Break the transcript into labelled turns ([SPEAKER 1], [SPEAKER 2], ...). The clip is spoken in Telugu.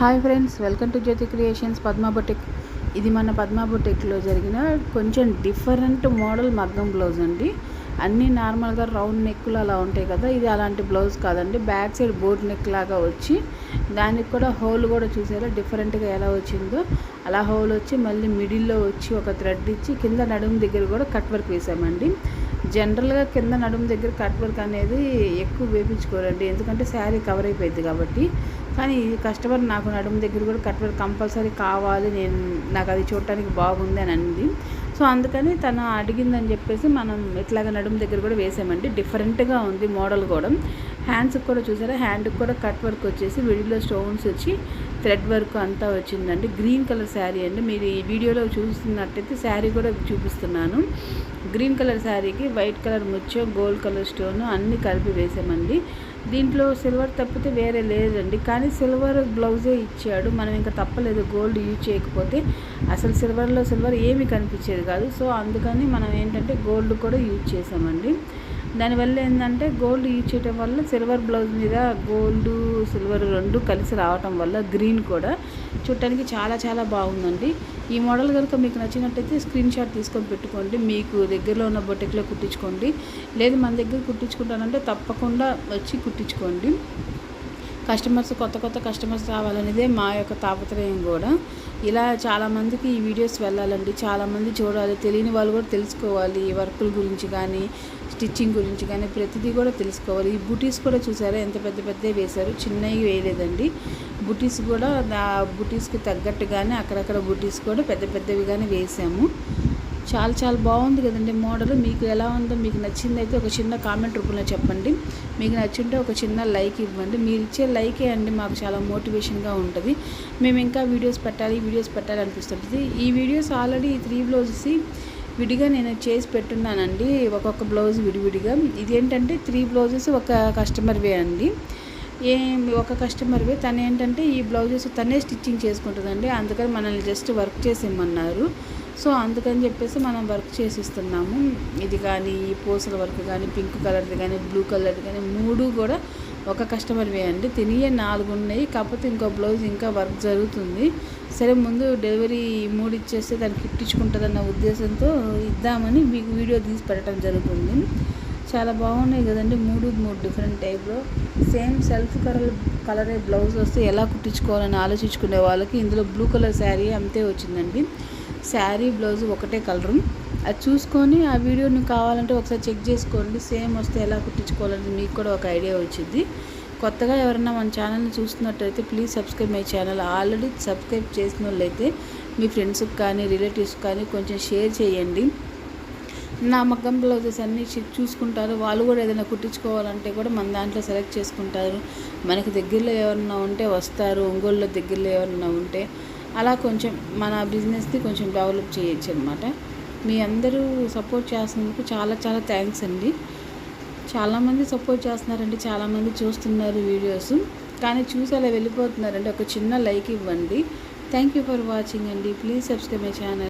[SPEAKER 1] Hi friends welcome to Jyothi creations Padma boutique. ఇది మన పద్మా బొటెక్లో జరిగిన కొంచెం డిఫరెంట్ మోడల్ మగ్గం బ్లౌజ్ అండి. అన్నీ నార్మల్గా రౌండ్ నెక్లు అలా ఉంటాయి కదా ఇది అలాంటి బ్లౌజ్ కాదండి. బ్యాక్ సైడ్ బోర్డ్ నెక్ లాగా వచ్చి దానికి కూడా హోల్ కూడా చూసారా డిఫరెంట్గా ఎలా వచ్చిందో. అలా హోల్ వచ్చి మళ్ళీ మిడిల్లో వచ్చి ఒక థ్రెడ్ ఇచ్చి కింద నడుము దగ్గర కూడా కట్ వర్క్ వేసామండి. జనరల్గా కింద నడుము దగ్గర కట్ వర్క్ అనేది ఎక్కువ వేపించుకోరండి ఎందుకంటే శారీ కవర్ అయిపోయింది కాబట్టి. కానీ ఈ కస్టమర్ నాకు నడుము దగ్గర కూడా కట్ వర్క్ కంపల్సరీ కావాలి నేను నాకు అది చూడటానికి బాగుంది అని అంది. సో అందుకని తను అడిగిందని చెప్పేసి మనం ఇట్లాగ నడుము దగ్గర కూడా వేసామండి. డిఫరెంట్గా ఉంది మోడల్ కూడా. హ్యాండ్స్కి కూడా చూసారా? హ్యాండ్కి కూడా కట్ వర్క్ వచ్చేసి విడిలో స్టోన్స్ వచ్చి థ్రెడ్ వర్క్ అంతా వచ్చిందండి. గ్రీన్ కలర్ శారీ అండి. మీరు ఈ వీడియోలో చూస్తున్నట్టయితే శారీ కూడా చూపిస్తున్నాను. గ్రీన్ కలర్ శారీకి వైట్ కలర్ ముచ్చో గోల్డ్ కలర్ స్టోన్ అన్నీ కలిపి వేసామండి. దీంట్లో సిల్వర్ తప్పితే వేరే లేదండి. కానీ సిల్వర్ బ్లౌజే ఇచ్చాడు. మనం ఇంకా తప్పలేదు గోల్డ్ యూజ్ చేయకపోతే. అసలు సిల్వర్లో సిల్వర్ ఏమీ కనిపించేది కాదు. సో అందుకని మనం ఏంటంటే గోల్డ్ కూడా యూజ్ చేసామండి. దానివల్ల ఏంటంటే గోల్డ్ యూజ్ వల్ల సిల్వర్ బ్లౌజ్ మీద గోల్డ్ సిల్వర్ రెండు కలిసి రావటం వల్ల గ్రీన్ కూడా చూడటానికి చాలా చాలా బాగుందండి. ఈ మోడల్ కనుక మీకు నచ్చినట్టయితే స్క్రీన్ షాట్ తీసుకొని పెట్టుకోండి. మీకు దగ్గరలో ఉన్న బొటెక్లో కుట్టించుకోండి. లేదు మన దగ్గర కుట్టించుకుంటానంటే తప్పకుండా వచ్చి కుట్టించుకోండి. కస్టమర్స్ కొత్త కొత్త కస్టమర్స్ రావాలనేదే మా యొక్క తాపత్రయం కూడా. ఇలా చాలామందికి ఈ వీడియోస్ వెళ్ళాలండి. చాలామంది చూడాలి. తెలియని వాళ్ళు కూడా తెలుసుకోవాలి. వర్కుల గురించి కానీ స్టిచ్చింగ్ గురించి కానీ ప్రతిదీ కూడా తెలుసుకోవాలి. ఈ బుటీస్ కూడా చూసారా? ఎంత పెద్ద పెద్ద వేశారు. చిన్నవి వేయలేదండి. బుటీస్ కూడా బుటీస్కి తగ్గట్టుగానే అక్కడక్కడ బుటీస్ కూడా పెద్ద పెద్దవిగానే వేసాము. చాలా చాలా బాగుంది కదండి మోడల్. మీకు ఎలా ఉందో మీకు నచ్చింది అయితే ఒక చిన్న కామెంట్ రూపంలో చెప్పండి. మీకు నచ్చింటే ఒక చిన్న లైక్ ఇవ్వండి. మీరు ఇచ్చే లైకే అండి మాకు చాలా మోటివేషన్గా ఉంటుంది. మేము ఇంకా వీడియోస్ పెట్టాలి వీడియోస్ పెట్టాలి అనిపిస్తుంటుంది. ఈ వీడియోస్ ఆల్రెడీ ఈ త్రీ బ్లౌజెస్ విడిగా నేను చేసి పెట్టున్నానండి. ఒక్కొక్క బ్లౌజ్ విడివిడిగా. ఇదేంటంటే త్రీ బ్లౌజెస్ ఒక కస్టమర్వే అండి. ఏ ఒక కస్టమర్వే తను ఏంటంటే ఈ బ్లౌజెస్ తనే స్టిచ్చింగ్ చేసుకుంటుందండి. అందుకని మనల్ని జస్ట్ వర్క్ చేసి ఇమ్మన్నారు సో అందుకని చెప్పేసి మనం వర్క్ చేసిస్తున్నాము. ఇది కానీ ఈ పూసల వర్క్ కానీ పింక్ కలర్ది కానీ బ్లూ కలర్ది కానీ మూడు కూడా ఒక కస్టమర్వే అండి తినియే నాలుగు ఉన్నాయి. కాకపోతే ఇంకో బ్లౌజ్ ఇంకా వర్క్ జరుగుతుంది. సరే ముందు డెలివరీ మూడు ఇచ్చేస్తే దాన్ని కుట్టించుకుంటుందన్న ఉద్దేశంతో ఇద్దామని మీకు వీడియో తీసి పెట్టడం జరుగుతుంది. చాలా బాగున్నాయి కదండి. మూడు మూడు డిఫరెంట్ టైప్లో సేమ్ సెల్ఫ్ కలర్ కలరే బ్లౌజ్ వస్తే ఎలా కుట్టించుకోవాలని ఆలోచించుకునే వాళ్ళకి ఇందులో బ్లూ కలర్ శారీ అంతే వచ్చిందండి. శారీ బ్లౌజ్ ఒకటే కలరు అది చూసుకొని ఆ వీడియోని కావాలంటే ఒకసారి చెక్ చేసుకోండి. సేమ్ వస్తే ఎలా కుట్టించుకోవాలని మీకు కూడా ఒక ఐడియా వచ్చింది. కొత్తగా ఎవరైనా మన ఛానల్ని చూస్తున్నట్టయితే please subscribe my channel. Already subscribe చేసిన వాళ్ళైతే మీ ఫ్రెండ్స్కి కానీ రిలేటివ్స్ కానీ కొంచెం షేర్ చేయండి. నా మగ్గం బ్లౌజెస్ అన్నీ చూసుకుంటారు. వాళ్ళు కూడా ఏదైనా కుట్టించుకోవాలంటే కూడా మన దాంట్లో సెలెక్ట్ చేసుకుంటారు. మనకి దగ్గరలో ఎవరన్నా ఉంటే వస్తారు. ఒంగోలులో దగ్గరలో ఎవరన్నా ఉంటే అలా కొంచెం మన బిజినెస్ని కొంచెం డెవలప్ చేయొచ్చు అనమాట మీ అందరూ సపోర్ట్ చేస్తున్నందుకు చాలా చాలా థ్యాంక్స్ అండి. చాలామంది సపోర్ట్ చేస్తున్నారండి చాలామంది చూస్తున్నారు వీడియోస్. కానీ చూసి అలా వెళ్ళిపోతున్నారండి. ఒక చిన్న లైక్ ఇవ్వండి. థ్యాంక్ యూ ఫర్ వాచింగ్ అండి. Please subscribe my channel.